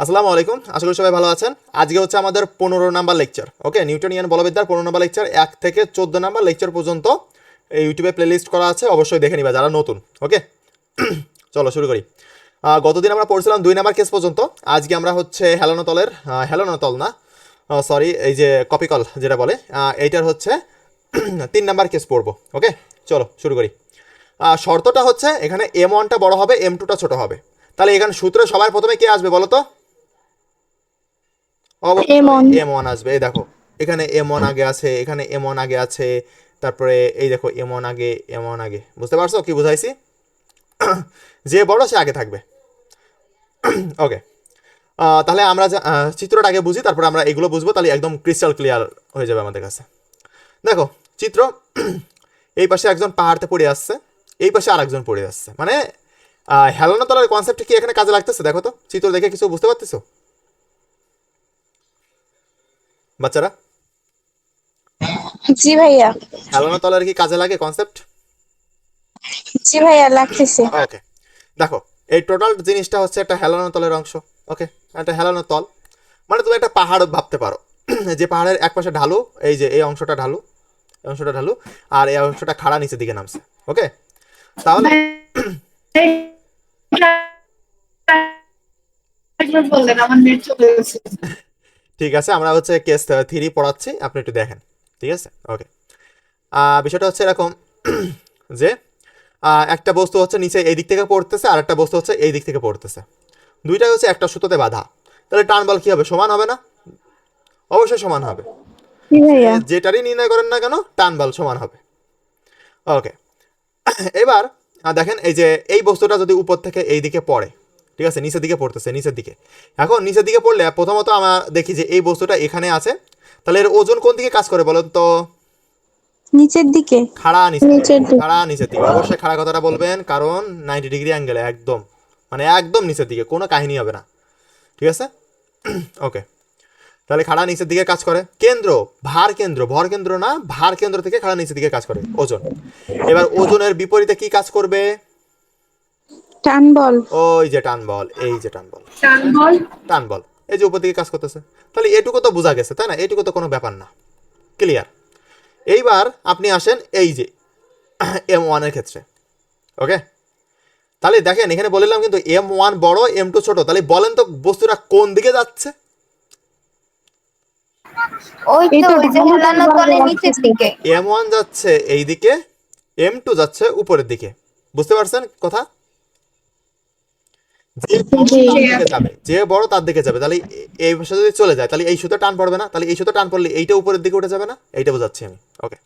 আসসালামু আলাইকুম। আশা করি সবাই ভালো আছেন। আজকে হচ্ছে আমাদের পনেরো নাম্বার লেকচার ওকে নিউটনিয়ান বলবিদ্যার পনেরো নাম্বার লেকচার এক থেকে চোদ্দ নাম্বার লেকচার পর্যন্ত এই ইউটিউবে প্লেলিস্ট করা আছে, অবশ্যই দেখে নিবা যারা নতুন। ওকে চলো শুরু করি। গতদিন আমরা পড়ছিলাম দুই নাম্বার কেস পর্যন্ত। আজকে আমরা হচ্ছে হেলানোতলের হেলানোতল না সরি এই যে কপিকল যেটা বলে এইটার হচ্ছে তিন নাম্বার কেস পড়ব। ওকে চলো শুরু করি। শর্তটা হচ্ছে এখানে এম ওয়ানটা বড়ো হবে এম টুটা ছোটো হবে। তাহলে এখানে সূত্রে সবার প্রথমে কে আসবে বলো তো? M1 এম ওয়ান আসবে। এই দেখো এখানে এম ওয়ান আগে আছে এখানে এম ওয়ান আগে আছে তারপরে এই দেখো এম ওয়ান আগে এম ওয়ান আগে। বুঝতে পারছ? কি বুঝাইছি? যে বড় সে আগে থাকবে। ওকে তাহলে আমরা চিত্রটা আগে বুঝি তারপরে আমরা এগুলো বুঝব তাহলে একদম ক্রিস্টাল ক্লিয়ার হয়ে যাবে আমাদের কাছে। দেখো চিত্র এই পাশে একজন পাহাড়তে পড়ে আসছে এই পাশে আরেকজন পড়ে আসছে। মানে হেলানো তলার কনসেপ্ট কি এখানে কাজে লাগতেছে? দেখো তো চিত্র দেখে কিছু বুঝতে পারতেছো? বাচ্চারা? জি ভাইয়া। হেলানো তলার কি কাজে লাগে কনসেপ্ট জি ভাইয়া লাগতেছে। ওকে দেখো এই টোটাল জিনিসটা হচ্ছে একটা হেলানো তলের অংশ ওকে একটা হেলানো তল। মানে তুমি একটা পাহাড় ভাবতে পারো। যে পাহাড়ের এক পাশে ঢালু এই যে এই অংশটা ঢালু এই অংশটা ঢালু আর এই অংশটা খাড়া নিচের দিকে নামছে ওকে তাহলে বললেন আমার নেট চলে গেছে। ঠিক আছে আমরা হচ্ছে কেস থ্রি পড়াচ্ছি আপনি একটু দেখেন ঠিক আছে? ওকে বিষয়টা হচ্ছে এরকম যে একটা বস্তু হচ্ছে নিচে এই দিক থেকে পড়তেছে আর একটা বস্তু হচ্ছে এই দিক থেকে পড়তেছে। দুইটাই হচ্ছে একটা সুতোতে বাঁধা। তাহলে টান বল কি হবে সমান হবে না? অবশ্যই সমান হবে। যেটারই নির্ণয় করেন না কেন টান বল সমান হবে। ওকে এবার দেখেন এই যে এই বস্তুটা যদি উপর থেকে এই দিকে পড়ে ঠিক আছে নিচের দিকে পড়তেছে নিচের দিকে। এখন নিচের দিকে পড়লে প্রথমত আমরা দেখি যে এই বস্তুটা এখানে আছে। তাহলে এর ওজন কোন দিকে কাজ করে বলুন তো? নিচের দিকে? খাড়া নিচের দিকে। খাড়া নিচের দিকে। অবশ্যই খাড়া কথাটা বলবেন কারণ নাইনটি ডিগ্রি অ্যাঙ্গেলে একদম মানে একদম নিচের দিকে কোনো কাহিনী হবে না। ঠিক আছে? ওকে তাহলে খাড়া নিচের দিকে কাজ করে। কেন্দ্র ভার কেন্দ্র ভর কেন্দ্র না ভার কেন্দ্র থেকে খাড়া নিচের দিকে কাজ করে ওজন। এবার ওজনের বিপরীতে কি কাজ করবে? টান বল। ওই যে টান বল এই যে টান বল। টান বল। টান বল। এই যে উপর দিকে কাজ করতেছে। তাহলে এটুকু তো বোঝা গেছে তাই না? এটুকু তো কোনো ব্যাপার না। ক্লিয়ার এইবার আপনি আসেন এই যে এম ওয়ানের ক্ষেত্রে। ওকে তাহলে দেখেন এখানে বললাম কিন্তু এম ওয়ান বড় এম টু ছোট। তাহলে বলেন তো বস্তুটা কোন দিকে যাচ্ছে? ওই তো তো ওই যে হেলানো তলে নিচের দিকে। এম ওয়ান যাচ্ছে এই দিকে এম টু যাচ্ছে উপরের দিকে। বুঝতে পারছেন কথা? যাবে যে বড় তার দিকে যাবে তাহলে এই পাশে যদি চলে যায় তাহলে এই সুতো টান পড়বে না তাহলে এই সুতো টান পড়লে এইটা উপরের দিকে উঠে যাবে না? এইটা বোঝাচ্ছি আমি ওকে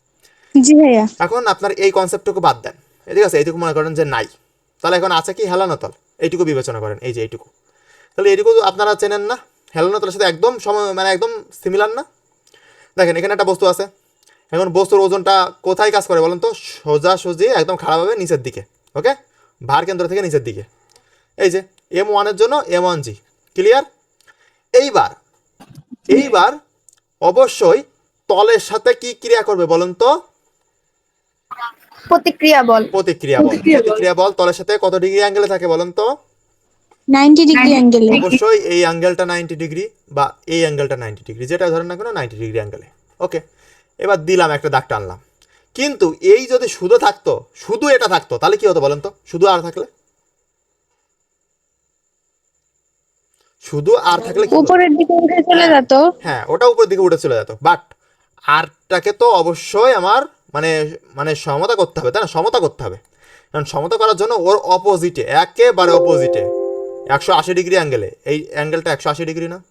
জি ভাইয়া। এখন আপনার এই কনসেপ্টটুকু বাদ দেন ঠিক আছে? এইটুকু মনে করেন যে নাই। তাহলে এখন আছে কি হেলানো তল এইটুকু বিবেচনা করেন এই যে এইটুকু। তাহলে এইটুকু আপনারা চেনেন না হেলানো তলের সাথে একদম সম মানে একদম সিমিলার না? দেখেন এখানে একটা বস্তু আছে। এখন বস্তুর ওজনটা কোথায় কাজ করে বলেন তো? সোজা সুজি একদম খারাপভাবে নিচের দিকে ওকে ভার কেন্দ্র থেকে নিচের দিকে। এই যে এম ওয়ানের জন্য এম ওয়ান জি ক্লিয়ার এইবার এইবার অবশ্যই তলের সাথে কি ক্রিয়া করবে বলেন তো? প্রতিক্রিয়া বল। প্রতিক্রিয়া বল। প্রতিক্রিয়া বল। তলের সাথে কত ডিগ্রি অ্যাঙ্গেলে থাকে বলেন তো? নাইনটি ডিগ্রি অ্যাঙ্গেলে অবশ্যই এই অ্যাঙ্গেলটা নাইনটি ডিগ্রি বা এই অ্যাঙ্গেলটা নাইনটি ডিগ্রি যেটা ধরেন না কেন নাইনটি ডিগ্রি অ্যাঙ্গেলে ওকে এবার দিলাম একটা দাগ টানলাম কিন্তু এই যদি শুধু থাকতো শুধু এটা থাকতো তাহলে কি হতো বলেন তো? শুধু আর থাকলে? শুধু আর থাকলে উপরের দিকে উঠে চলে যেত। হ্যাঁ ওটা উপর দিকে উঠে চলে যেত। বাট আরটাকে তো অবশ্যই আমার মানে মানে সমতা করতে হবে তাই না? সমতা করতে হবে। কারণ সমতা করার জন্য ওর অপোজিটে একেবারে অপোজিটে একশো আশি ডিগ্রি অ্যাঙ্গেলে এই অ্যাঙ্গেলটা একশো আশি ডিগ্রি না?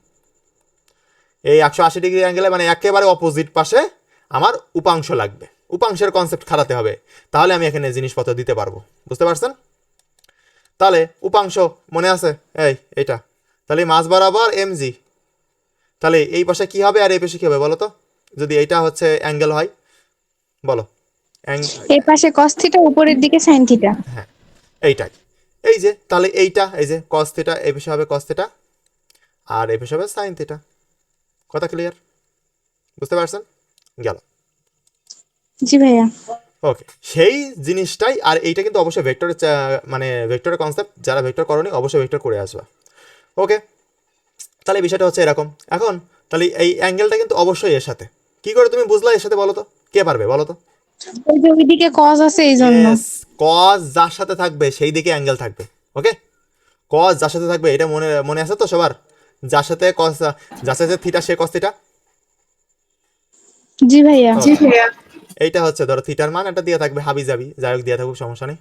এই একশো আশি ডিগ্রি অ্যাঙ্গেলে মানে একেবারে অপোজিট পাশে আমার উপাংশ লাগবে। উপাংশের কনসেপ্ট খাটাতে হবে। তাহলে আমি এখানে জিনিসপত্র দিতে পারব। বুঝতে পারছেন? তাহলে উপাংশ মনে আছে? এই এটা তাহলে মাছ বরাবর এম জি তাহলে এই পাশে কি হবে আর এই পাশে কি হবে বলো তো? যদি এইটা হচ্ছে অ্যাঙ্গেল হয় বলো। এই পাশে কস থিটা উপরের দিকে সাইন থিটা হ্যাঁ এইটাই। এই যে তাহলে এইটা এই যে কস থিটা এই পাশে হবে কস থিটা আর এই পাশে হবে সাইন থিটা কথা ক্লিয়ার বুঝতে পারছেন? গেল। জি ভাইয়া। ওকে সেই জিনিসটাই আর এইটা কিন্তু অবশ্যই ভেক্টরের মানে ভেক্টরের কনসেপ্ট যারা ভেক্টর করনি অবশ্যই ভেক্টর করে আসবা। ওকে তাহলে বিষয়টা হচ্ছে এরকম। এখন তাহলে এই অ্যাঙ্গেলটা কিন্তু অবশ্যই এর সাথে। কি করে তুমি বুঝলা এর সাথে বলো তো? কে পারবে বলো তো? ওই যে ওইদিকে কজ আছে এই জন্য কজ যার সাথে থাকবে সেই দিকে অ্যাঙ্গেল থাকবে ওকে? কজ যার সাথে থাকবে এটা মনে মনে আছে তো সবার? যার সাথে কজ যার সাথে থিটা সে কজ থিটা জি ভাইয়া। জি ভাইয়া। এইটা হচ্ছে ধরো থিটার মান এটা দিয়ে থাকবে হাবি যাবি যাই হোক দিয়ে থাকুক সমস্যা নেই।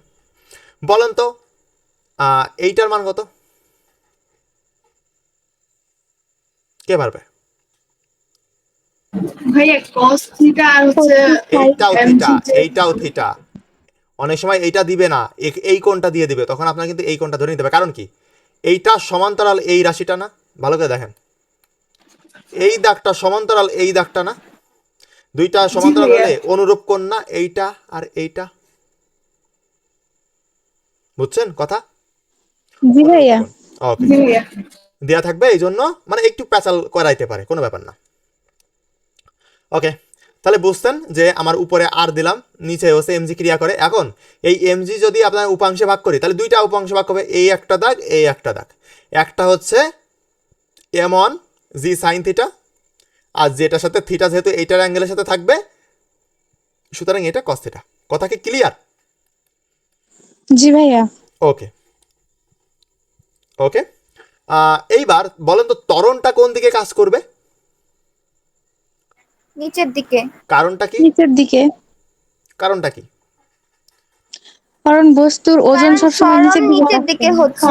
বলেন তো আহ, এইটার মান কত? কে পারবে? ভাইয়া কস থিটা আর হচ্ছে এইটাও থিটা এইটাও থিটা অনেক সময় এইটা দিবে না এই কোণটা দিয়ে দিবে তখন আপনার কিন্তু এই কোণটা ধরে নিতে হবে কারণ কি? এইটা সমান্তরাল এই রাশিটা না? ভালো করে দেখেন। এই দাগটা সমান্তরাল এই দাগটা না? দুইটা সমান্তরাল হলে অনুরূপ কোণ না এইটা আর এইটা? বুঝছেন কথা? জি ভাইয়া। ওকে দেয়া থাকবে এই জন্য মানে একটু প্যাচাল করাইতে পারে কোনো ব্যাপার না। ওকে তাহলে বুঝতেন যে আমার উপরে আর দিলাম নিচে হচ্ছে এমজি ক্রিয়া করে। এখন এই এমজি যদি আপনার উপাংশে ভাগ করি তাহলে দুইটা উপাংশে ভাগ হবে এই একটা দাগ এই একটা দাগ। একটা হচ্ছে M on g sine theta আর যেটার সাথে থিটা যেহেতু এইটার অ্যাঙ্গেলের সাথে থাকবে সুতরাং এটা কস থিটা কথা কি ক্লিয়ার জি ভাইয়া। ওকে ওকে এইবার বলেন তো ত্বরণটা কোন দিকে কাজ করবে? নিচের দিকে। কারণটা কি? নিচের দিকে। কারণটা কি? কারণ বস্তুর ওজন সবসময় নিচের দিকে হচ্ছে।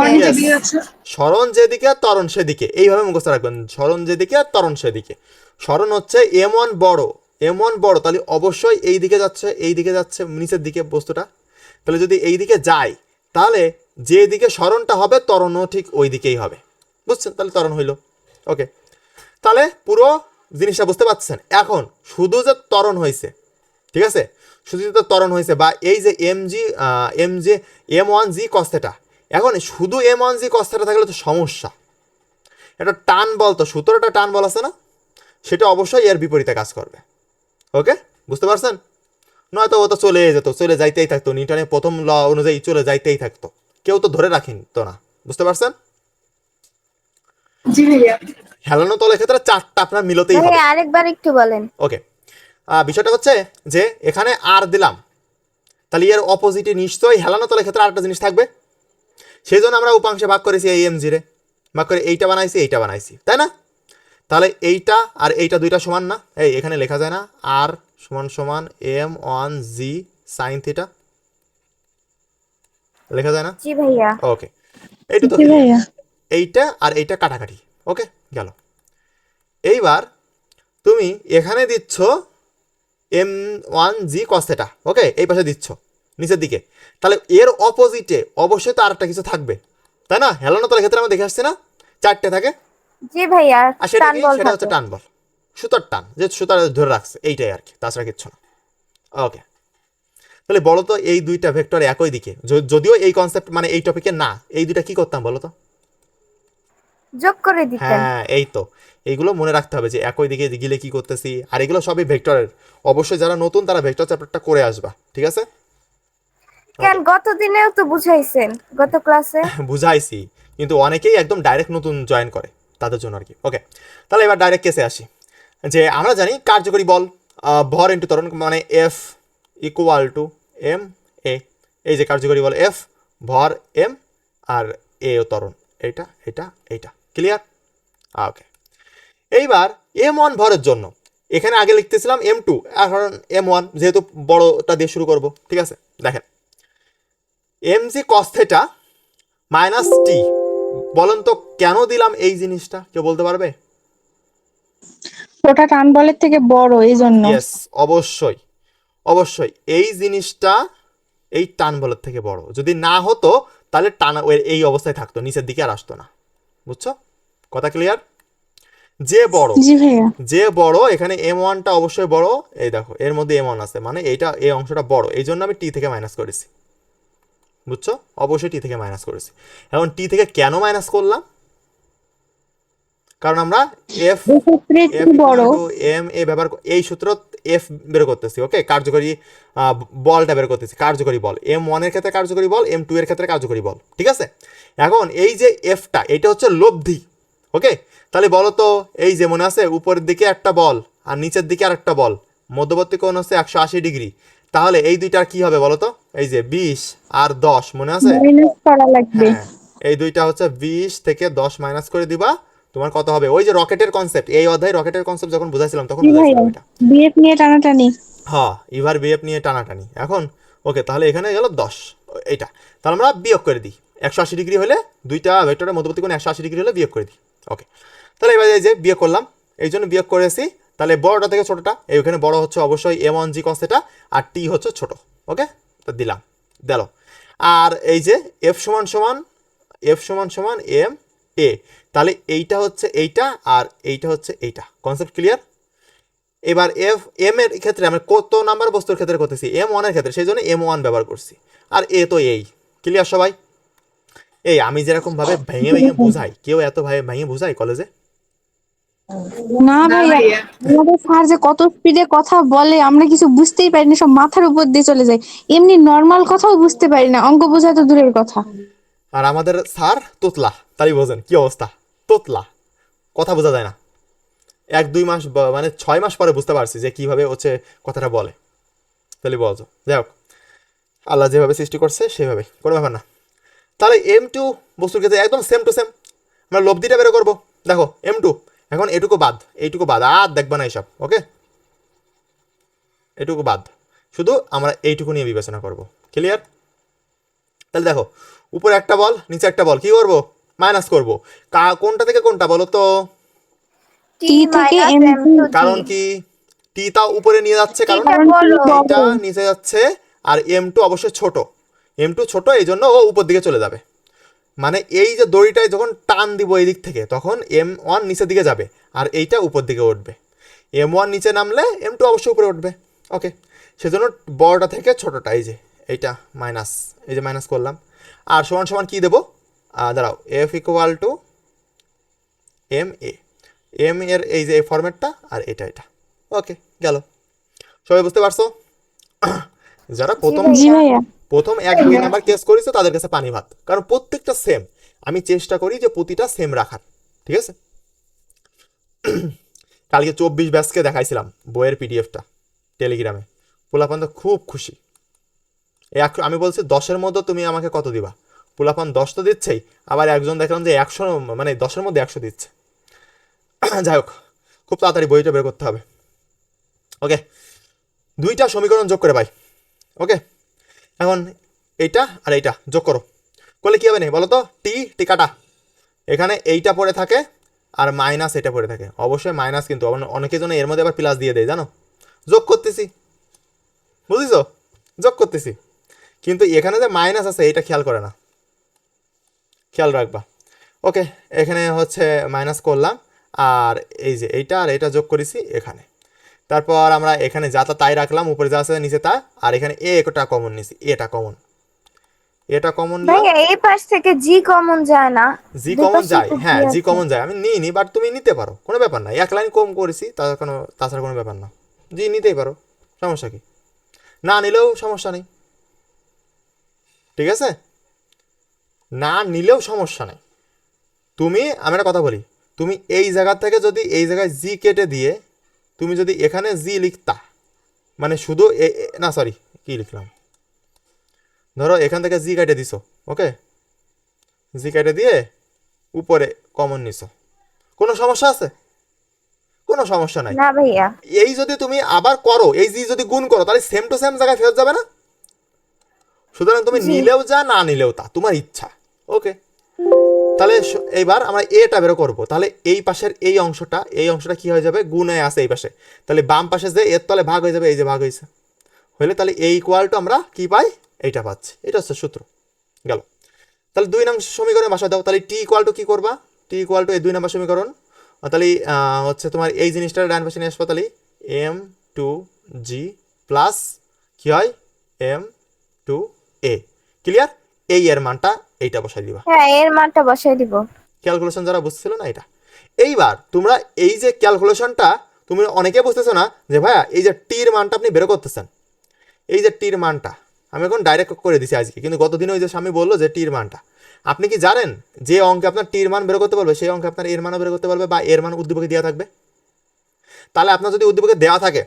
সরণ যেদিকে আর ত্বরণ সেদিকে। এইভাবে মুখস্থ রাখবেন। স্মরণ যেদিকে আর ত্বরণ সেদিকে। স্মরণ হচ্ছে এম ওয়ান বড় এম ওয়ান বড়। তাহলে অবশ্যই এই দিকে যাচ্ছে এই দিকে যাচ্ছে নিচের দিকে বস্তুটা। তাহলে যদি এই দিকে যায় তাহলে যে দিকে স্মরণটা হবে ত্বরণও ঠিক ওই দিকেই হবে। বুঝছেন? তাহলে ত্বরণ হইল। ওকে। তাহলে পুরো জিনিসটা বুঝতে পারছেন এখন, শুধু যে ত্বরণ হয়েছে ঠিক আছে? শুধু যে ত্বরণ হয়েছে বা এই যে M g M J M one g cos theta এখন শুধু এম ওয়ান জি কস্তেটা থাকলে তো সমস্যা। এটা টান বল তো সূত্রটা টান বল আছে না? সেটা অবশ্যই এর বিপরীতে কাজ করবে। ওকে? বুঝতে পারছেন? নয়তো ও তো চলে যেত, চলে যাইতেই থাকতো, নিউটনের প্রথম ল অনুযায়ী চলে যাইতেই থাকতো। কেউ তো ধরে রাখেন তো না। বুঝতে পারছেন? জি ভাইয়া। হেলানো তলের ক্ষেত্রে চারটা আপনার মিলতেই হবে। আরেকবার একটু বলেন। ওকে। বিষয়টা হচ্ছে যে এখানে আর দিলাম। তাহলে এর অপোজিটে নিশ্চয়ই হেলানো তলের ক্ষেত্রে আরেকটা জিনিস থাকবে। সেই জন্য আমরা উপাংশে ভাগ করেছি এই এম জিরে ভাগ করে এইটা বানাইছি এইটা বানাইছি। তাই না? তাহলে এইটা আর এইটা দুইটা সমান না? এই এখানে লেখা যায় না। আর সমান সমান M one g sine theta লেখা যায় না? জি ভাইয়া। ওকে। এইটা তো ভাইয়া। এইটা আর এইটা কাটাকাটি ওকে? গেল। এইবার তুমি এখানে দিচ্ছ এম ওয়ান জি কস্তেটা ওকে? এই পাশে দিচ্ছ নিচের দিকে। তাহলে এর অপোজিটে অবশ্যই তো আরেকটা কিছু থাকবে তাই না? হেলানো তলের ক্ষেত্রে আমরা দেখে আসছি না? চারটে থাকে? জি ভাইয়া আর সেটা কি? সেটা হচ্ছে টান বল। সুতার টান যে সুতার ধরে রাখছে এইটাই আর কি তাছাড়া কিচ্ছু না। ওকে। তাহলে বলো তো এই দুইটা ভেক্টর একই দিকে যদিও এই কনসেপ্ট মানে এই টপিকে না এই দুইটা কি করতাম বলো তো? যোগ করে দিতেন। হ্যাঁ এই তো। এইগুলো মনে রাখতে হবে যে একই দিকে গিলে কি করতেছি আর এগুলো সবই ভেক্টরের। অবশ্যই যারা নতুন তারা ভেক্টর চ্যাপ্টারটা করে আসবা ঠিক আছে? কেন গত দিনেও তো বুঝাইছেন গত ক্লাসে? বুঝাইছি কিন্তু অনেকেই একদম ডাইরেক্ট নতুন জয়েন করে তাদের জন্য আর কি ওকে তাহলে এবার ডাইরেক্ট কেসে আসি। যে আমরা জানি কার্যকরী বল ভর ইন্টু ত্বরণ মানে F equal to M A এই যে কার্যকরী বল এফ ভর এম আর এ ও ত্বরণ। এইটা এটা এইটা ক্লিয়ার ওকে এইবার এম ওয়ান ভরের জন্য এখানে আগে লিখতেছিলাম এম টু এখন এম ওয়ান যেহেতু বড়টা দিয়ে শুরু করব ঠিক আছে? দেখেন এম জি কস্থেটা মাইনাস টি বলেন তো কেন দিলাম এই জিনিসটা? কেউ বলতে পারবে? ওটা টান বলের থেকে বড় এই জন্য। ইয়েস অবশ্যই অবশ্যই এই জিনিসটা এই টান বলের থেকে বড়। যদি না হতো তাহলে টান এই অবস্থায় থাকতো নিচের দিকে আর আসতো না। বুঝছ? কথা ক্লিয়ার যে বড় যে বড় এখানে এম ওয়ানটা অবশ্যই বড়। এই দেখো এর মধ্যে এম ওয়ান আছে মানে এইটা এই অংশটা বড়। এই জন্য আমি টি থেকে মাইনাস করেছি। বুঝছ? অবশ্যই টি থেকে মাইনাস করেছি। এখন টি থেকে কেন মাইনাস করলাম? কারণ আমরা এফ এম এ ব্যবহার এই সূত্র এফ বের করতেছি ওকে কার্যকরী বলটা বের করতেছি কার্যকরী বল। এম ওয়ানের ক্ষেত্রে কার্যকরী বল এম টু এর ক্ষেত্রে কার্যকরী বল ঠিক আছে? এখন এই যে এফটা এটা হচ্ছে লব্ধি। ওকে তাহলে বলো তো এই যে মনে আছে উপরের দিকে একটা বল আর নিচের দিকে আর একটা বল। মধ্যবর্তী কোণ হচ্ছে একশো আশি ডিগ্রি। তাহলে এই দুইটার কি হবে বলো তো? এই যে বিশ আর দশ মনে আছে? হ্যাঁ এই দুইটা হচ্ছে বিশ থেকে দশ মাইনাস করে দিবা। তোমার কত হবে? ওই যে রকেটের কনসেপ্ট এই অধ্যায় রকেটের কনসেপ্ট যখন বুঝাইছিলাম তখন বুঝাইছিলাম এটা। বিএফ নিয়ে টানাটানি। হ্যাঁ ইভার বিএফ নিয়ে টানাটানি। এখন ওকে তাহলে এখানে গেল দশ এইটা। তাহলে আমরা বিয়োগ করে দিই। একশো আশি ডিগ্রি হলে দুইটা ভেক্টরের মধ্যবর্তী কোণ একশো আশি ডিগ্রি হলে বিয়োগ করে দিই। ওকে তাহলে এবার এই যে বিয়োগ করলাম, এই জন্য বিয়োগ করেছি। তাহলে বড়টা থেকে ছোটোটা এইখানে বড় হচ্ছে অবশ্যই এম ওয়ান জি কস্টেটা আর টি হচ্ছে ছোট। ওকে তো দিলাম, দিল। আর এই যে এফ সমান সমান এফ সমান সমান এম এ তাহলে এইটা হচ্ছে এইটা আর এইটা হচ্ছে এইটা। কনসেপ্ট ক্লিয়ার এবার এফ এম এর ক্ষেত্রে আমরা কত নাম্বার বস্তুর ক্ষেত্রে করতেছি? এম ওয়ানের ক্ষেত্রে, সেই জন্য এম ওয়ান ব্যবহার করছি। আর এ তো এই। ক্লিয়ার সবাই? এই আমি যেরকম ভাবে ভেঙে ভেঙে বুঝাই কেউ এত ভাবে ভেঙে বুঝাই কলেজে না ভাইয়া আমাদের স্যার যে কত স্পিডে কথা বলে আমরা কিছু বুঝতেই পারি না সব মাথার উপর দিয়ে চলে যায়। এমনি নর্মাল কথাও বুঝতে পারি না অঙ্ক বোঝা তো দূরের কথা। আর আমাদের স্যার তোতলা তাই বোঝেন কি অবস্থা? তোতলা কথা বোঝা যায় না। এক দুই মাস মানে ছয় মাস পরে বুঝতে পারছি যে কীভাবে হচ্ছে কথাটা বলে। তাহলে বলছো যাই হোক আল্লাহ যেভাবে সৃষ্টি করছে সেভাবে কোনো ব্যাপার না। তাহলে এম টু বস্তুর ক্ষেত্রে একদম সেম টু সেম আমরা লব্ধিটা বের করব। দেখো এম টু এখন এটুকু বাদ এইটুকু বাদ আর দেখবা না এইসব ওকে এটুকু বাদ শুধু আমরা এইটুকু নিয়ে বিবেচনা করব ক্লিয়ার তাহলে দেখো উপরে একটা বল নিচে একটা বল কি করব? মাইনাস করব। কোনটা থেকে কোনটা বলো তো? কারণ কি? টি তা উপরে নিয়ে যাচ্ছে কারণ নিচে যাচ্ছে আর এম টু অবশ্যই ছোট। এম টু ছোটো, এই জন্য ও উপর দিকে চলে যাবে। মানে এই যে দড়িটায় যখন টান দিব এই দিক থেকে, তখন এম ওয়ান নিচের দিকে যাবে আর এইটা উপর দিকে উঠবে। এম ওয়ান নিচে নামলে এম টু অবশ্যই উপরে উঠবে। ওকে সেজন্য বড়টা থেকে ছোটটা, এই যে এইটা মাইনাস এই যে মাইনাস করলাম। আর সমান সমান কী দেবো? দাঁড়াও F equal to M A M এর এই যে এই ফরম্যাটটা আর এটা এটা। ওকে গেল। সবাই বুঝতে পারছ? যারা প্রথম প্রথম এক দুই নাম্বার কেস করেছে তাদের কাছে পানি ভাত। কারণ প্রত্যেকটা সেম আমি চেষ্টা করি যে প্রতিটা সেম রাখার। ঠিক আছে? কালকে চব্বিশ ব্যাচকে দেখাইছিলাম বইয়ের পিডিএফটা টেলিগ্রামে পোলাপান তো খুব খুশি। এক আমি বলছি দশের মধ্যে তুমি আমাকে কত দিবা? পোলাপান দশ তো দিচ্ছেই আবার একজন দেখলাম যে একশো মানে দশের মধ্যে একশো দিচ্ছে। যাই হোক খুব তাড়াতাড়ি বইটা বের করতে হবে। ওকে? দুইটা সমীকরণ যোগ করে ভাই। ওকে? এখন এইটা আর এইটা, যোগ করো। করলে কী হবে না বলো তো টি টিকাটা এখানে এইটা পড়ে থাকে আর মাইনাস এটা পড়ে থাকে। অবশ্যই মাইনাস কিন্তু অনেকের জন্য এর মধ্যে আবার প্লাস দিয়ে দেয়, জানো? যোগ করতেছি। বুঝিস যোগ করতেছি। কিন্তু এখানে যে মাইনাস আছে এটা খেয়াল করে না। খেয়াল রাখবা। ওকে এখানে হচ্ছে মাইনাস করলাম। আর এই যে এইটা আর এটা যোগ করেছি এখানে। তারপর আমরা এখানে যা তাই রাখলাম উপরে যা আছে নিচে তা আর এখানে এ একটা কমন নিছি এটা কমন এটা কমন ভাইয়া এই পাশ থেকে জি কমন যায় না। জি কমন যায় হ্যাঁ জি জি কমন যায়। আমি নিই নি বাট তুমি নিতে পারো কোনো ব্যাপার না। এক লাইন কম করেছি তার কোনো তাছাড়া কোনো ব্যাপার না। জি নিতেই পারো সমস্যা কি? না নিলেও সমস্যা নেই। ঠিক আছে? না নিলেও সমস্যা নেই। তুমি আমি একটা কথা বলি তুমি এই জায়গা থেকে যদি এই জায়গায় জি কেটে দিয়ে তুমি যদি এখানে জি লিখতা মানে শুধু এ- না সরি কি লিখলাম? ধরো এখান থেকে জি কেটে দিছো ওকে জি কেটে দিয়ে উপরে কমন নিছো। কোনো সমস্যা আছে? কোনো সমস্যা নাই। না ভাইয়া। এই যদি তুমি আবার করো এই জি যদি গুণ করো তাহলে সেম টু সেম জায়গায় ফেরত যাবে না? সুতরাং তুমি নিলেও যা না নিলেও তা তোমার ইচ্ছা ওকে তাহলে এইবার আমরা এটা বেরো করব। তাহলে এই পাশের এই অংশটা এই অংশটা কি হয়ে যাবে? গুণে আছে এই পাশে। তাহলে বাম পাশে যে এর তলে ভাগ হয়ে যাবে, এই যে ভাগ হয়েছে। হলে তাহলে এই ইকুয়ালটা আমরা কি পাই? এইটা পাচ্ছি। এটা হচ্ছে সূত্র। গেল। তাহলে দুই নম্বর সমীকরণে বাসা দাও। তাহলে টি ইকুয়াল টু কি করবা? টি ইকুয়াল টু এই দুই নম্বর সমীকরণ। তাহলে হচ্ছে তোমার এই জিনিসটা ডান পাশে নিয়ে আসব তাহলে এম টু জি প্লাস কি হয়? এম টু এ ক্লিয়ার এই এর মানটা এইটা বসাই দিবা। হ্যাঁ এর মানটা বসাই দিব। ক্যালকুলেশন যারা বুঝছিল না এটা। এইবার তোমরা এই যে ক্যালকুলেশনটা তুমি অনেকে বুঝতেছো না যে ভাইয়া এই যে টির মানটা আপনি বের করতেছেন। এই যে টির মানটা আমি এখন ডাইরেক্ট করে দিছি আজকে কিন্তু গতদিন ওই যে স্বামী বলল যে টির মানটা। আপনি কি জানেন যে অঙ্কে আপনার টির মান বের করতে পারবে সেই অঙ্কে আপনার এর মানও বের করতে পারবে বা এর মান উদ্দীপকে দেওয়া থাকবে? তাহলে আপনার যদি উদ্দীপকে দেওয়া থাকে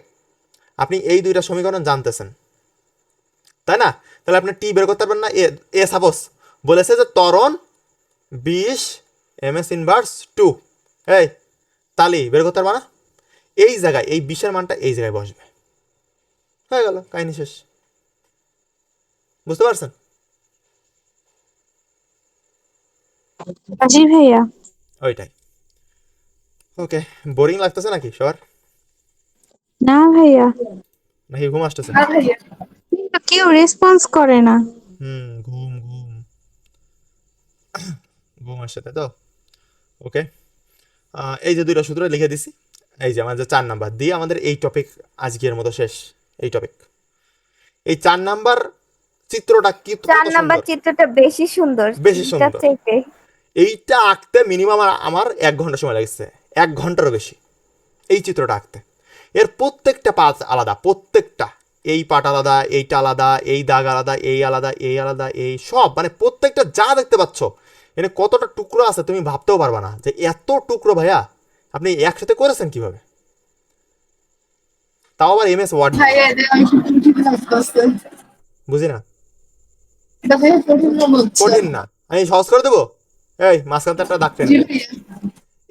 আপনি এই দুইটা সমীকরণ জানতেছেন। তাই না? তাহলে আপনি টি বের করতে পারবেন না এ এ সাপোজ বলেছে যে ত্বরণ বিশ এম এস ইনভার্স টু এই তালি বের করতে পারবা না? এই জায়গায় এই বিশের মানটা এই জায়গায় বসবে। হয়ে গেল কাহিনী শেষ। বুঝতে পারছেন? জি ভাইয়া। ওইটাই। ওকে বোরিং লাগতেছে নাকি সবার? না ভাইয়া। নাকি ঘুম আসতেছে? কেউ রেসপন্স করে না। হুম ঘুম। আসছে তাই তো ওকে এই যে দুইটা সূত্র লিখে দিছি। এই যে আমাদের চার নাম্বার। দিয়ে আমাদের এই টপিক আজকের মতো শেষ। এই টপিক এই চার নাম্বার চিত্রটা কি চার নাম্বার চিত্রটা বেশি সুন্দর। বেশি সুন্দর। এইটা আঁকতে মিনিমাম আমার এক ঘণ্টা সময় লাগছে। এক ঘন্টারও বেশি। এই চিত্রটা আঁকতে। এর প্রত্যেকটা পাত আলাদা প্রত্যেকটা। এই পাট আলাদা এইটা আলাদা এই দাগ আলাদা এই আলাদা এই আলাদা এই সব। মানে প্রত্যেকটা যা দেখতে পাচ্ছ এখানে কতটা টুকরো আছে তুমি ভাবতেও পারবা না যে এত টুকরো ভাইয়া আপনি একসাথে করেছেন কীভাবে? তাও আবার এম এস ওয়ার্ড বুঝি না কঠিন না আমি সহজ করে দেবো? এই মাঝখান থেকে একটা দাগ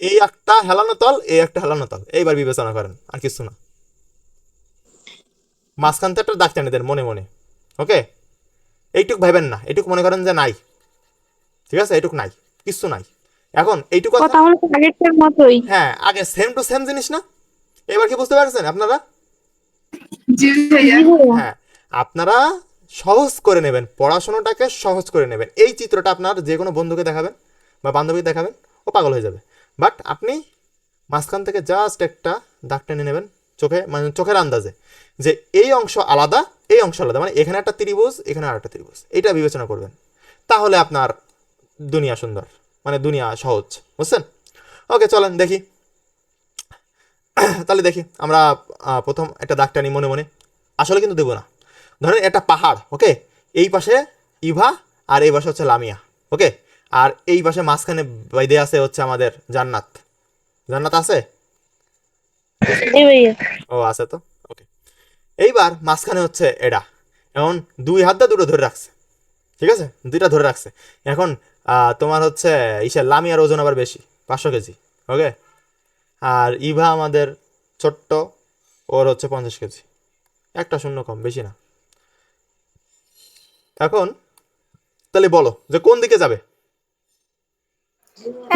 এই একটা হেলানো তল এই একটা হেলানো তল। এইবার বিবেচনা করেন আর কিছু না। মাঝখান থেকে একটা দাগ টেনে দেন মনে মনে। ওকে? এইটুক ভাবেন না। এইটুক মনে করেন যে নাই। ঠিক আছে? এইটুক নাই কিছু নাই। এখন এইটুকু তাহলে আগেরটার মতোই। হ্যাঁ আগে সেম টু সেম জিনিস না? এবার কি বুঝতে পারছেন আপনারা? জি ভাইয়া। হ্যাঁ আপনারা সহজ করে নেবেন পড়াশোনাটাকে সহজ করে নেবেন। এই চিত্রটা আপনার যে কোনো বন্ধুকে দেখাবেন বা বান্ধবীকে দেখাবেন ও পাগল হয়ে যাবে। বাট আপনি মাঝখান থেকে জাস্ট একটা দাগ টেনে নেবেন চোখে মানে চোখের আন্দাজে যে এই অংশ আলাদা এই অংশ আলাদা। মানে এখানে একটা ত্রিভুজ এখানে আর একটা ত্রিভুজ। এটা বিবেচনা করবেন। তাহলে আপনার দুনিয়া সুন্দর মানে দুনিয়া সহজ বুঝছেন? ওকে চলেন দেখি। তাহলে দেখি আমরা প্রথম একটা দাগ টানি মনে মনে। আসলে কিন্তু দেবো না। ধরেন একটা পাহাড় ওকে এই পাশে ইভা আর এই পাশে হচ্ছে লামিয়া ওকে আর এই পাশে মাঝখানে বাইদে আছে হচ্ছে আমাদের জান্নাত। জান্নাত আছে? ও আছে তো? ওকে এইবার মাঝখানে হচ্ছে এডা। এখন দুই হাত দিয়ে দুটো ধরে রাখছে। ঠিক আছে? দুইটা ধরে রাখছে। এখন তোমার হচ্ছে ইসে লামিয়ার ওজন আবার বেশি পাঁচশো কেজি ওকে? আর ইভা আমাদের ছোট্ট ওর হচ্ছে পঞ্চাশ কেজি। একটা শূন্য কম বেশি না। এখন তাহলে বলো যে কোন দিকে যাবে?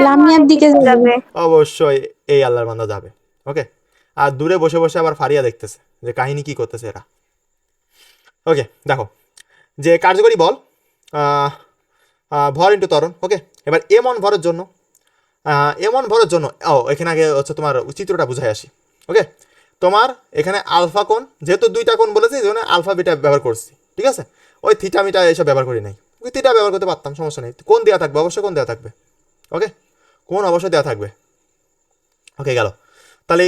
লামিয়ার দিকে যাবে। অবশ্যই এই আল্লাহর বান্দা যাবে ওকে? আর দূরে বসে বসে আবার ফারিয়া দেখতেছে যে কাহিনী কি করতেছে এরা। ওকে দেখো যে কার্যকরী বল ভর ইন্টু ত্বরণ ওকে এবার এম এমন ভরের জন্য এম এমন ভরের জন্য, ও, এখানে আগে হচ্ছে তোমার চিত্রটা বুঝাই আসি ওকে তোমার এখানে আলফা কোণ, যেহেতু দুইটা কোণ বলেছি, এই জন্য আলফা বিটা ব্যবহার করছি, ঠিক আছে? ওই থিটা মিটা এসব ব্যবহার করি নাই। ওই থিটা ব্যবহার করতে পারতাম, সমস্যা নেই। কোন দেওয়া থাকবে, অবশ্যই কোন দেওয়া থাকবে ওকে কোন অবশ্যই দেওয়া থাকবে। ওকে গেল। তাহলে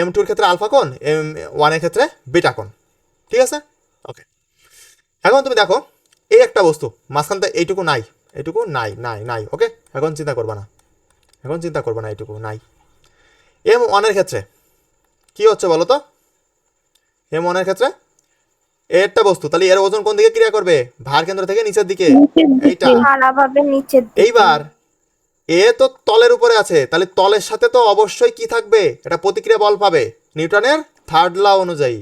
এম টুর ক্ষেত্রে আলফা কোণ এম ওয়ানের ক্ষেত্রে বিটা কোণ, ঠিক আছে? ওকে এখন তুমি দেখো, এই একটা বস্তু মাঝখানটা এইটুকু নাই। এইটুকু নাই নাই নাই ওকে এখন চিন্তা করবা না। এখন চিন্তা করবা না এইটুকু নাই। এম ওয়ানের ক্ষেত্রে কি হচ্ছে বলো তো? এম ওয়ানের ক্ষেত্রে একটা বস্তু তাহলে এর ওজন কোন দিকে ক্রিয়া করবে? ভার কেন্দ্র থেকে নিচের দিকে। এইটা। খারাপভাবে নিচের দিকে। এইবার এ তো তলের উপরে আছে তাহলে তলের সাথে তো অবশ্যই কি থাকবে? এটা প্রতিক্রিয়া বল পাবে। নিউটনের থার্ড ল অনুযায়ী।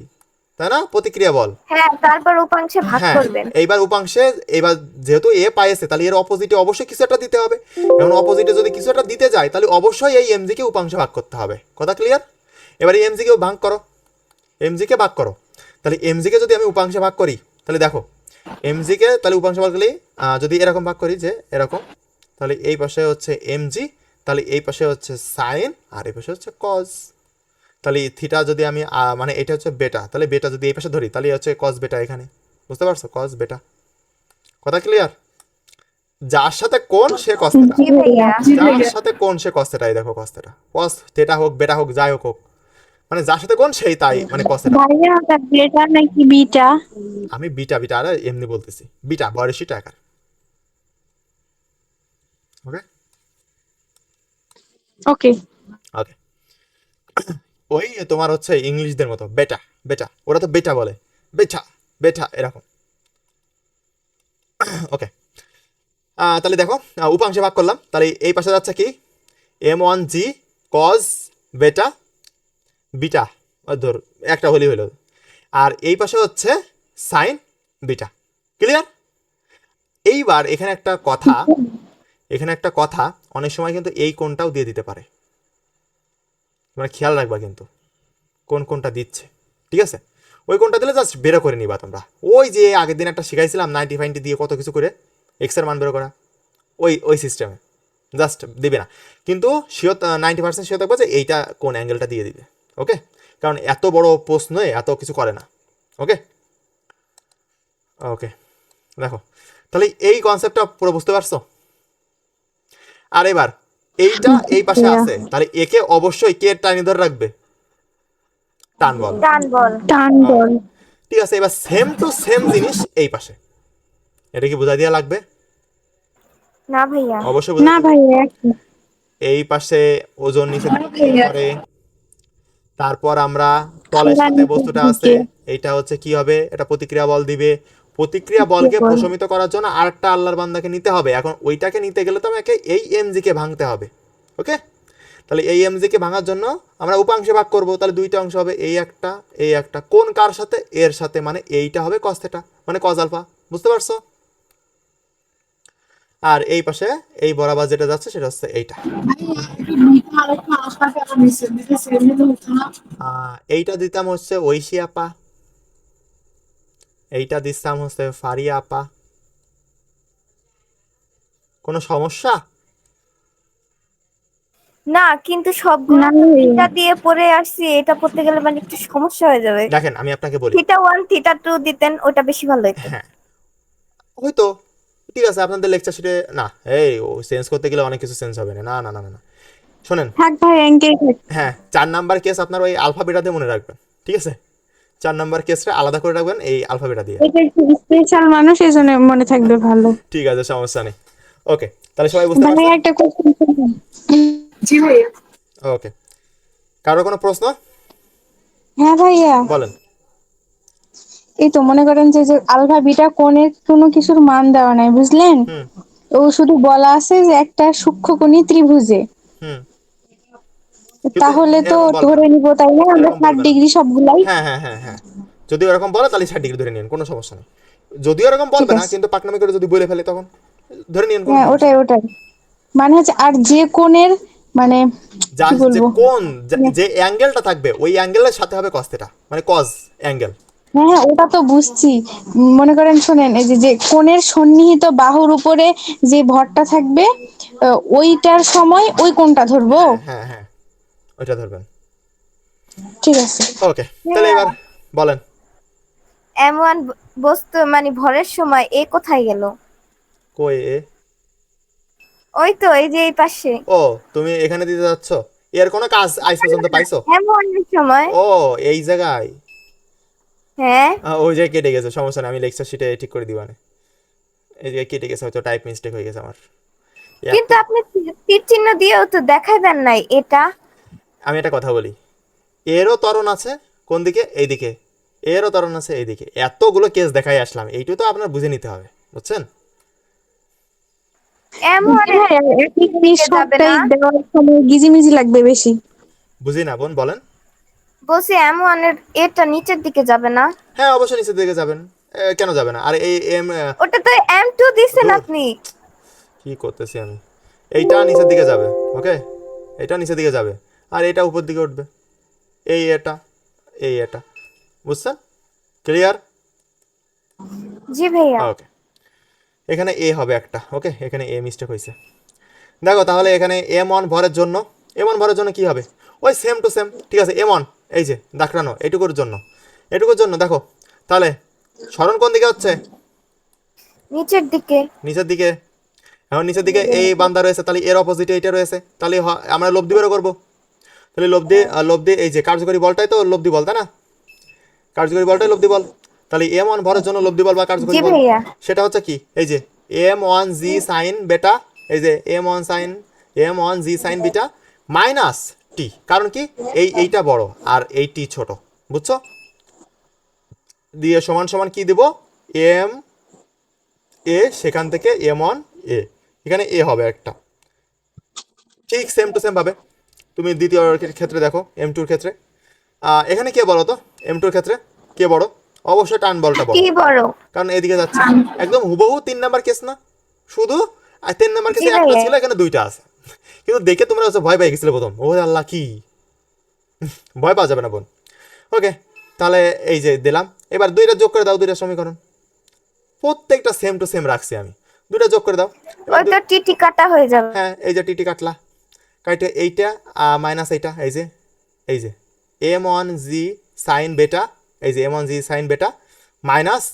তাই না? প্রতিক্রিয়া বল। হ্যাঁ তারপর উপাংশে ভাগ হ্যাঁ করবেন। এইবার উপাংশে এবার যেহেতু এ পাইছে তাহলে এর অপোজিটে অবশ্যই কিছু একটা দিতে হবে। এখন অপোজিটে যদি কিছু একটা দিতে যায় তাহলে অবশ্যই এই এমজি কে উপাংশে ভাগ করতে হবে। কথা ক্লিয়ার এবার এই এমজি কেও ভাগ করো। এমজি কে ভাগ করো। তাহলে এমজি কে যদি আমি উপাংশে ভাগ করি তাহলে দেখো এমজি কে তাহলে উপাংশে ভাগ করলে যদি এরকম ভাগ করি যে এরকম তাহলে এই পাশে হচ্ছে এমজি তাহলে এই পাশে হচ্ছে সাইন আর এই পাশে হচ্ছে কজ তাহলে থিটা যদি আমি মানে এটা হচ্ছে বেটা তাহলে বেটা যদি এই পাশে ধরি তাহলে হচ্ছে কস বেটা এখানে। বুঝতে পারছ? কস বেটা কথা ক্লিয়ার যার সাথে কোন সে কস থেটা জি ভাইয়া। যার সাথে কোন সে কস থেটা এই দেখো কস থেটা কস থেটা হোক বেটা হোক যাই হোক হোক। মানে যার সাথে কোন সেই তাই মানে কস থেটা ভাইয়া ওটা বেটা নাকি বিটা আমি বিটা বিটা আর এমনি বলতেছি। বিটা বয়সী টাকার ওকে ওকে ওকে ওই তোমার হচ্ছে ইংলিশদের মতো, বেটা বেটা, ওরা তো বেটা বলে, বেটা বেটা, এরকম। ওকে তাহলে দেখো উপাংশে ভাগ করলাম, তাহলে এই পাশে যাচ্ছে কি? M one g cos beta beta ধর, একটা হলি হলো। আর এই পাশে হচ্ছে সাইন বিটা ক্লিয়ার এইবার এখানে একটা কথা, এখানে একটা কথা অনেক সময় কিন্তু এই কোনটাও দিয়ে দিতে পারে। তোমরা খেয়াল রাখবা কিন্তু। কোন কোনটা দিচ্ছে, ঠিক আছে? ওই কোনটা দিলে জাস্ট বেরো করে নিবা তোমরা। ওই যে আগের দিন একটা শিখাইছিলাম নাইনটি ফাইনটি দিয়ে কত কিছু করে এক্সের মান বেরো করা, ওই ওই সিস্টেমে জাস্ট দিবে না। কিন্তু শিওর নাইনটি পার্সেন্ট শিওর থাকবে যে এইটা কোন অ্যাঙ্গেলটা দিয়ে দিবে ওকে কারণ এত বড় প্রশ্নে এত কিছু করে না ওকে ওকে দেখো। তাহলে এই কনসেপ্টটা পুরো বুঝতে পারছ? আর এবার এইটা এই পাশে আছে। তাহলে একে অবশ্যই কে টানি ধরে রাখবে? টান বল টান বল টান বল ঠিক আছে এবার সেম টু সেম জিনিস এই পাশে। এটা কি বোঝাই দেওয়া লাগবে? না ভাইয়া। অবশ্যই না বোঝাই ভাই একই। এই পাশে ওজন নিচে করে তারপর আমরা তলের সাথে বস্তুটা আছে। এইটা হচ্ছে কি হবে? এটা প্রতিক্রিয়া বল দিবে। প্রতিক্রিয়া বলকে প্রশমিত করার জন্য আরেকটা আল্লাহর বান্দাকে নিতে হবে। এখন ওইটাকে নিতে গেলে তো আমাকে এই এমজি কে ভাঙতে হবে ওকে? তাহলে এই এমজি কে ভাঙার জন্য আমরা উপাংশে ভাগ করব। তাহলে দুইটা অংশ হবে এই একটা এই একটা। কোন কার সাথে? এর সাথে। মানে এইটা হবে কস থেটা মানে কজ আলফা। বুঝতে পারছ? আর এই পাশে এই বরাবর যেটা যাচ্ছে সেটা হচ্ছে এইটা। মিঠা আর একটা আশা কেন নিচ্ছে দিতে সেম দিতে হতো না আহ, এইটা দিতাম হচ্ছে ঐশী আপা এইটা দিতাম হচ্ছে ফারিয়া আপা। কোনো সমস্যা? না কিন্তু সবগুলো না, থিটা দিয়ে পড়ে আসছি এটা পড়তে গেলে মানে একটু সমস্যা হয়ে যাবে। দেখেন আমি আপনাকে বলি। থিটা ওয়ান থিটা টু দিতেন ওটা বেশি ভালো হতো হ্যাঁ। হয়তো ঠিক আছে আপনাদের লেকচার শিটে না এই ও চেঞ্জ করতে গেলে অনেক কিছু চেঞ্জ হবে না না না না না, না। শোনেন। ভাই অ্যাঙ্কেল হ্যাঁ চার নাম্বার কেস আপনার ওই আলফা বেটাতে মনে রাখবেন ঠিক আছে? চার নাম্বার কেসটা আলাদা করে রাখবেন এই আলফা বেটা দিয়ে। এটা একটু স্পেশাল মানুষ এই জন্য মনে থাকবে ভালো। ঠিক আছে সমস্যা নেই। ওকে তাহলে সবাই বুঝতে ভাই পারছেন? একটা কোশ্চেন জি ভাইয়া। ওকে কারও কোনো প্রশ্ন? হ্যাঁ ভাইয়া। বলেন। এই তো মনে করেন যে যে আলফা বিটা কোণের কোনো কিছুর মান দেওয়া নাই বুঝলেন? ও শুধু বলা আছে যে একটা সূক্ষ্মকোণী ত্রিভুজে। হুম। তাহলে তো ধরে নিব তাই না? আমরা এরকম ষাট। ডিগ্রি সবগুলাই। হ্যাঁ হ্যাঁ হ্যাঁ হ্যাঁ। যদি ওরকম বলে তাহলে ষাট ডিগ্রি ধরে নিন কোনো সমস্যা নেই। যদিও এরকম বলবে না কিন্তু পাকনামি করে যদি বলে ফেলে তখন ধরে নিন হ্যাঁ ওটাই ওটাই। মানে হচ্ছে আর যে কোণের মানে যা যে বলব? কোন যে অ্যাঙ্গেলটা থাকবে ওই অ্যাঙ্গেলের সাথে হবে কস থেটা মানে কজ অ্যাঙ্গেল। হ্যাঁ হ্যাঁ ওটা তো বুঝছি। মনে করেন শোনেন এই যে যে কোণের সন্নিহিত বাহুর উপরে যে ভরটা থাকবে ওইটার সময় ওই কোণটা ধরবো? হ্যাঁ হ্যাঁ। ওইটা ধরবেন। ঠিক আছে। ওকে তাহলে এবার বলেন। এম ওয়ান বস্তু মানে ভরের সময় এ কোথায় গেল? কই এ? ওই তো এই যে এই পাশে। ও তুমি এখানে দিতে যাচ্ছ? এর কোনো কাজ আজ পর্যন্ত পাইছো? এম ওয়ানের সময়। ও এই জায়গায়? হ্যাঁ। ওই জায়গায় কেটে গেছে সমস্যা নেই আমি লেকচার শিটে ঠিক করে দিবানে। এই জায়গায় কেটে গেছে হয়তো টাইপ মিস্টেক হয়ে গেছে আমার। কিন্তু আপনি তীর চিহ্ন দিয়েও তো দেখাই দেন নাই এটা। আমি একটা কথা বলি। এরও ত্বরণ আছে কোন দিকে? এইদিকে। এরও ত্বরণ আছে এইদিকে। এতগুলো কেস দেখাই আসলাম এইটু তো আপনার বুঝে নিতে হবে বুঝছেন? হ্যাঁ, একই জিনিস যাবে সবটাই না? দেওয়ার সময় গিজিমিজি লাগবে বেশি। বুঝি না বোন বলেন। বলছি এম ওয়ানের এটা নিচের দিকে যাবে না? হ্যাঁ অবশ্যই নিচের দিকে যাবেন। কেন যাবে না? আর এই এম ওটা তো এম টু আপনি। কি করতেছি আমি? এইটা নিচের দিকে যাবে ওকে এটা নিচের দিকে যাবে। আর এটা উপর দিকে উঠবে। এই এটা এই এটা। বুঝছেন? ক্লিয়ার জি ভাইয়া। ওকে এখানে এ হবে একটা ওকে এখানে এ মিস্টেক হয়েছে। দেখো তাহলে এখানে এম ওয়ান ভরের জন্য এম ওয়ান ভরের জন্য কি হবে? ওই সেম টু সেম ঠিক আছে এম ওয়ান এই যে দাকড়ানো এটুকুর জন্য। এটুকুর জন্য দেখো তাহলে স্মরণ কোন দিকে হচ্ছে? নিচের দিকে। নিচের দিকে। এখন নিচের দিকে এই বান্দা রয়েছে তাহলে এর অপোজিটে এইটা রয়েছে তাহলে আমরা লব্ধি বেরো করব। তাহলে লব্ধি লব্ধি এই যে কার্যকরী বলটাই তো লব্ধি বল তাই না? কার্যকরী বলটাই লব্ধি বল। তাহলে এম ওয়ান ভরের জন্য লব্ধি বল বা কার্যকরী বল। সেটা হচ্ছে কি? এই যে এম ওয়ান জি সাইন বেটা এই যে M one sine M one g sine beta minus T কারণ কি? এই এইটা বড় আর এই টি ছোট। বুঝছ? দিয়ে সমান সমান কি দেব? এম এ সেখান থেকে এম ওয়ান এ। এখানে এ হবে একটা। ঠিক সেম টু সেম ভাবে। তুমি দ্বিতীয় ক্ষেত্রে দেখো এম টুর ক্ষেত্রে। এখানে কে বলো তো? এম টুর ক্ষেত্রে কে বড়? অবশ্যই টান বলটা বড়? কারণ এদিকে যাচ্ছে। একদম হুবহু তিন নাম্বার কেস না? শুধু? আর তিন নাম্বার কেসে একটা ছিল এখানে দুইটা আছে। কিন্তু দেখে তোমরা হচ্ছে ভয় পেয়ে গেছিলে প্রথম। ও আল্লাহ কি? ভয় পাওয়া যাবে না বোন। ওকে তাহলে এই যে দিলাম। এবার দুইটা যোগ করে দাও দুইটা সমীকরণ। প্রত্যেকটা সেম টু সেম রাখছি আমি। দুইটা যোগ করে দাও। এবার টিটি কাটা হয়ে যাবে। হ্যাঁ এই যে টিটি কাটলা। কাটে এইটা মাইনাস এইটা এই যে এই যে এম ওয়ান জি সাইন বেটা এই যে M one g sine beta minus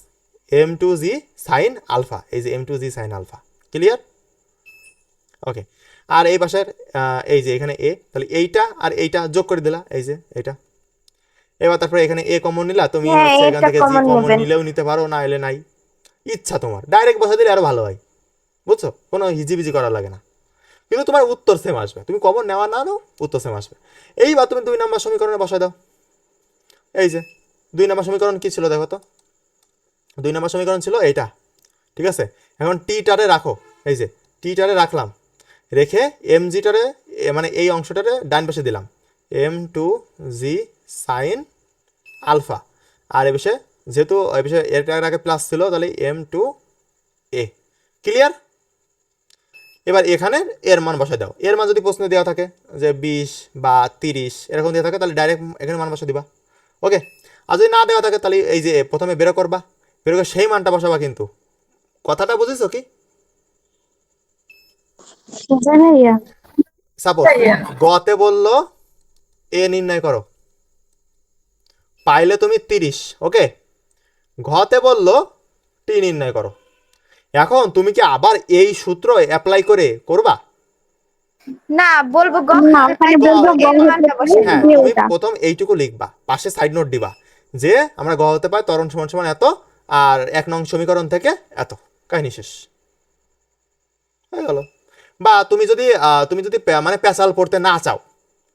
M two g sine alpha এই যে M two g sine alpha clear okay আর এই পাশের এই যে এখানে এ তাহলে এইটা আর এইটা যোগ করে দিলা এই যে এইটা। এবার তারপরে এখানে এ কমন নিলা তুমি হ্যাঁ, এখান থেকে জি কমন নিলেও নিতে পারো না এলে নাই। ইচ্ছা তোমার। ডাইরেক্ট বসা দিলে আরও ভালো হয়। বুঝছ? কোনো হিজিবিজি করা লাগে না। কিন্তু তোমার উত্তর সেম আসবে। তুমি কমন নেওয়া না নাও, উত্তর সেম আসবে। এইবার তুমি দুই নম্বর সমীকরণে বসায় দাও। এই যে, দুই নম্বর সমীকরণ কী ছিল দেখো তো? দুই নম্বর সমীকরণ ছিল এইটা, ঠিক আছে? এখন টিটারে রাখো। এই যে টিটারে রাখলাম। রেখে এম জিটারে মানে এই অংশটারে ডান পাশে দিলাম। M two g sine alpha আর এ বিষয়ে যেহেতু, এ বিষয়ে এর আগে প্লাস ছিল, তাহলে এম টু এ ক্লিয়ার এবার এখানে এর মান বসায় দাও। এর মান যদি প্রশ্নে দেওয়া থাকে যে বিশ বা তিরিশ এরকম দেওয়া থাকে তাহলে ডাইরেক্ট এখানে মান বসা দিবা। ওকে আর যদি না দেওয়া থাকে তাহলে এই যে প্রথমে বেরো করবা। বেরো করে সেই মানটা বসাবা কিন্তু। কথাটা বুঝেছ কি? সাপোজ গতে বলল এ নির্ণয় করো। পাইলে তুমি তিরিশ ওকে ঘতে বলল টি নির্ণয় করো। এখন তুমি কি আবার এই সূত্র অ্যাপ্লাই করে করবা? না বলব গ না, ওখানে বলব গ এর হতে মানটা বসে পারে। হ্যাঁ তুমি প্রথম এইটুকু লিখবা পাশে সাইড নোট দিবা যে আমরা গ হতে পারি তরণ সমান সমান এত আর এক নং সমীকরণ থেকে এত। কাহিনী শেষ। হয়ে গেল। বা তুমি যদি আহ, তুমি যদি মানে পেঁচাল পড়তে না চাও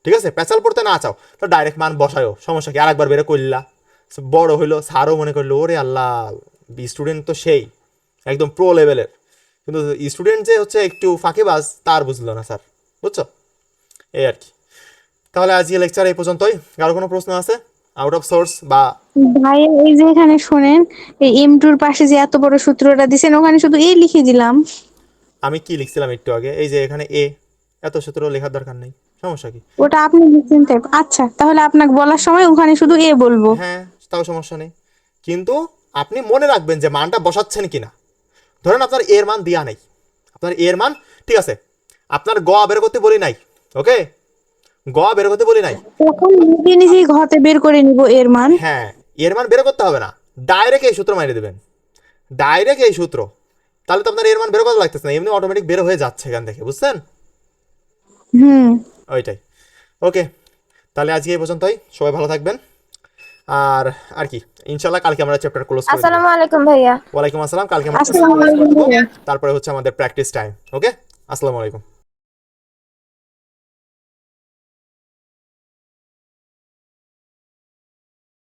ঠিক আছে? পেঁচাল পড়তে না চাও তো ডাইরেক্ট মান বসায়ও সমস্যা কি? আরেকবার বেরো করলা বড় হইল স্যারও মনে করল ওরে আল্লাহ স্টুডেন্ট তো সেই। একদম প্রো লেভেলের কিন্তু স্টুডেন্ট যে হচ্ছে একটু ফাঁকিবাজ তার বুঝলো না স্যার। বুঝছ? এই আর কি। তাহলে আজকে লেকচার এই পর্যন্তই। কারও কোনো প্রশ্ন আছে? আউট অফ সোর্স বা ভাইয়া এই যে এখানে শোনেন এই এম টুর পাশে যে এত বড় সূত্রটা দিছেন ওখানে শুধু এই লিখে দিলাম। আমি কি লিখছিলাম একটু আগে? এই যে এখানে এ এত সূত্র লেখার দরকার নেই। সমস্যা কি? ওটা আপনি লিখছেন তাই আচ্ছা তাহলে আপনাকে বলার সময় ওখানে শুধু এ বলব। হ্যাঁ তাও সমস্যা নেই। কিন্তু আপনি মনে রাখবেন যে মানটা বসাচ্ছেন কিনা। ধরেন আপনার এর মান দেওয়া নেই। আপনার এর মান ঠিক আছে। আপনার গ বের করতে বলি নাই ওকে? গ বের করতে বলি নাই। তখন নিজে নিজেই ঘতে বের করে নিব এর মান। হ্যাঁ এর মান বের করতে হবে না। ডাইরেক্ট এই সূত্র মারিয়ে দেবেন। ডাইরেক্ট এই সূত্র। তাহলে তো আপনার এর মান বের করা লাগতেছে না এমনি অটোমেটিক বের হয়ে যাচ্ছে এখান থেকে বুঝছেন? হুম। ওইটাই। ওকে তাহলে আজকে এই পর্যন্তই। সবাই ভালো থাকবেন। আর আর কি? ইনশাল্লাহ কালকে আমরা চ্যাপ্টার ক্লোজ করব আসসালামু আলাইকুম ভাইয়া। ওয়ালাইকুম আসসালাম কালকে আমরা। তারপরে হচ্ছে আমাদের প্র্যাকটিস টাইম ওকে আসসালামু আলাইকুম।